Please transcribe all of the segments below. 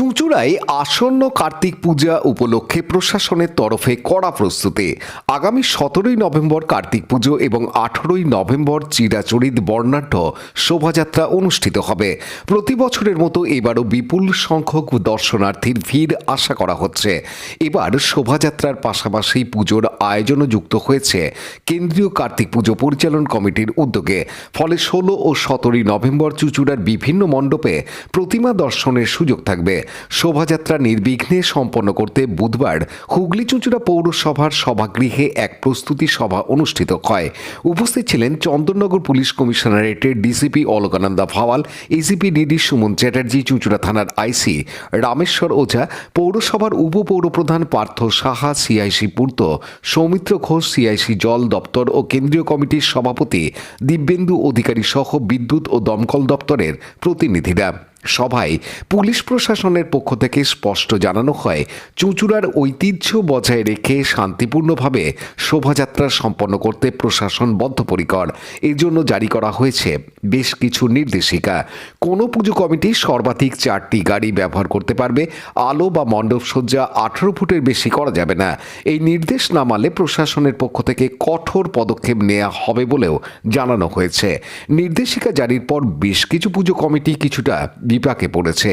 চুঁচুড়ায় আসন্ন কার্তিক পূজা উপলক্ষে প্রশাসনের তরফে কড়া প্রস্তুতি। আগামী সতেরোই নভেম্বর কার্তিক পুজো এবং আঠেরোই নভেম্বর চিরাচরিত বর্ণাঢ্য শোভাযাত্রা অনুষ্ঠিত হবে। প্রতি বছরের মতো এবারও বিপুল সংখ্যক দর্শনার্থীর ভিড় আশা করা হচ্ছে। এবার শোভাযাত্রার পাশাপাশি পুজোর আয়োজনও যুক্ত হয়েছে। কেন্দ্রীয় কার্তিক পুজো পরিচালন কমিটির উদ্যোগে। ফলে ষোলো ও সতেরোই নভেম্বর চুঁচুড়ার বিভিন্ন মণ্ডপে প্রতিমা দর্শনের সুযোগ থাকবে। শোভাযাত্রা নির্বিঘ্নে সম্পন্ন করতে বুধবার হুগলি চুঁচুড়া পৌরসভার সভাগৃহে এক প্রস্তুতি সভা অনুষ্ঠিত হয়। উপস্থিত ছিলেন Chandannagar police কমিশনারেটের DCP Alakananda Bhawal, ACP DD Suman Chatterjee, চুঁচুড়া থানার আইসি রামেশ্বর ওঝা, পৌরসভার উপপৌরপ্রধান পার্থ সাহা, সিআইসি পূর্ত, সৌমিত্র ঘোষ, সিআইসি জল দপ্তর ও কেন্দ্রীয় কমিটির সভাপতি দিব্যেন্দু অধিকারী সহ বিদ্যুৎ ও দমকল দপ্তরের প্রতিনিধিরা। সভায় পুলিশ প্রশাসনের পক্ষ থেকে স্পষ্ট জানানো হয়, চুঁচুড়ার ঐতিহ্য বজায় রেখে শান্তিপূর্ণভাবে শোভাযাত্রা সম্পন্ন করতে প্রশাসন বদ্ধপরিকর। এর জন্য জারি করা হয়েছে বেশ কিছু নির্দেশিকা। কোনো পুজো কমিটি সর্বাধিক চারটি গাড়ি ব্যবহার করতে পারবে, আলো বা মণ্ডপসজ্জা আঠারো ফুটের বেশি করা যাবে না। এই নির্দেশ না মানলে প্রশাসনের পক্ষ থেকে কঠোর পদক্ষেপ নেওয়া হবে বলেও জানানো হয়েছে। নির্দেশিকা জারির পর বেশ কিছু পুজো কমিটি কিছুটা বিপাকে পড়েছে।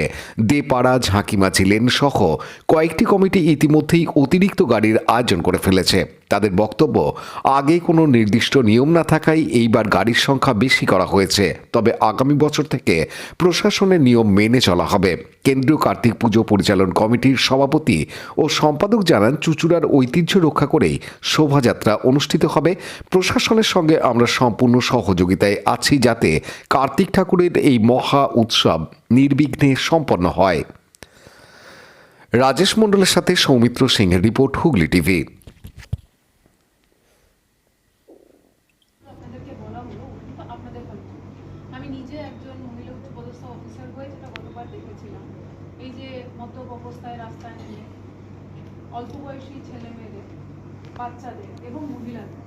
দেপাড়া ঝাঁকিমা লেন সহ কয়েকটি কমিটি ইতিমধ্যেই অতিরিক্ত গাড়ির আয়োজন করে ফেলেছে। তাদের বক্তব্য আগে কোনো নির্দিষ্ট নিয়ম না থাকায় এইবার গাড়ির সংখ্যা বেশি করা হয়েছে। তবে আগামী বছর থেকে প্রশাসনের নিয়ম মেনে চলা হবে। কেন্দ্রীয় কার্তিক পুজো পরিচালন কমিটির সভাপতি ও সম্পাদক জানান, চুচুড়ার ঐতিহ্য রক্ষা করেই শোভাযাত্রা অনুষ্ঠিত হবে। প্রশাসনের সঙ্গে আমরা সম্পূর্ণ সহযোগিতায় আছি যাতে কার্তিক ঠাকুরের এই মহা উৎসব নির্বিঘ্নে সম্পন্ন হয়। রাজেশ মণ্ডলের সাথে সৌমিত্র সিংহের রিপোর্ট, হুগলি টিভি। নিজে একজন মহিলা উচ্চপদস্থ অফিসার হয়ে যেটা গতবার দেখেছিলাম, এই যে মদ্যপ অবস্থায় রাস্তায় নেমে অল্প বয়সী ছেলে মেয়েদের, বাচ্চাদের এবং মহিলাদের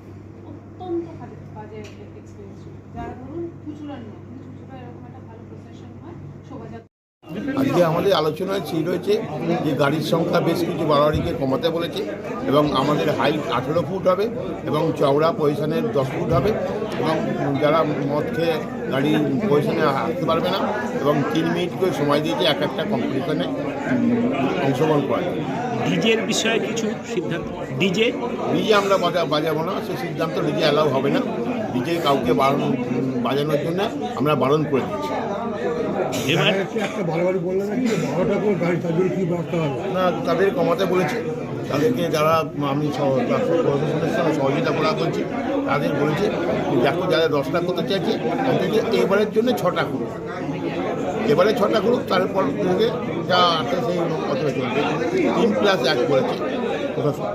অত্যন্ত বাজে বাজে এক্সপিরিয়েন্স যারা ধরুন খুচরা নয়, কিন্তু চুচুড়া এরকম একটা ভালো প্রসেশন হয় শোভাযাত্রা আজকে আমাদের আলোচনায় ছিল রয়েছে যে গাড়ির সংখ্যা বেশ কিছু বাড়াবাড়িকে কমাতে বলেছে এবং আমাদের হাইট আঠেরো ফুট হবে এবং চওড়া পজিশনের দশ ফুট হবে এবং যারা মদ খেয়ে গাড়ি পজিশনে আসতে পারবে না এবং তিন মিনিট করে সময় দিয়েছে এক একটা কম্পিটিশনে অংশগ্রহণ করার ডিজের বিষয়ে কিছু সিদ্ধান্ত? ডিজে? ডিজে আমরা বাজা বাজাবো না সে সিদ্ধান্ত ডিজে অ্যালাউ হবে না। ডিজে কাউকে বারণ বাজানোর জন্য আমরা বারণ করে দিচ্ছি। এবার একটা বললেন গাড়ি তাদের কি হবে? না তাদের কমাতে বলেছে। তাদেরকে যারা আমি প্রশাসনের সঙ্গে সহযোগিতা করা করছি তাদের বলেছে দেখো যারা দশটা করতে চাইছে তাদেরকে এবারের জন্য ছটা করুক এবারে ছটা করুক তারপর থেকে যা আছে সেই কথা চলবে। তিন প্লাস এক করেছে প্রশাসন।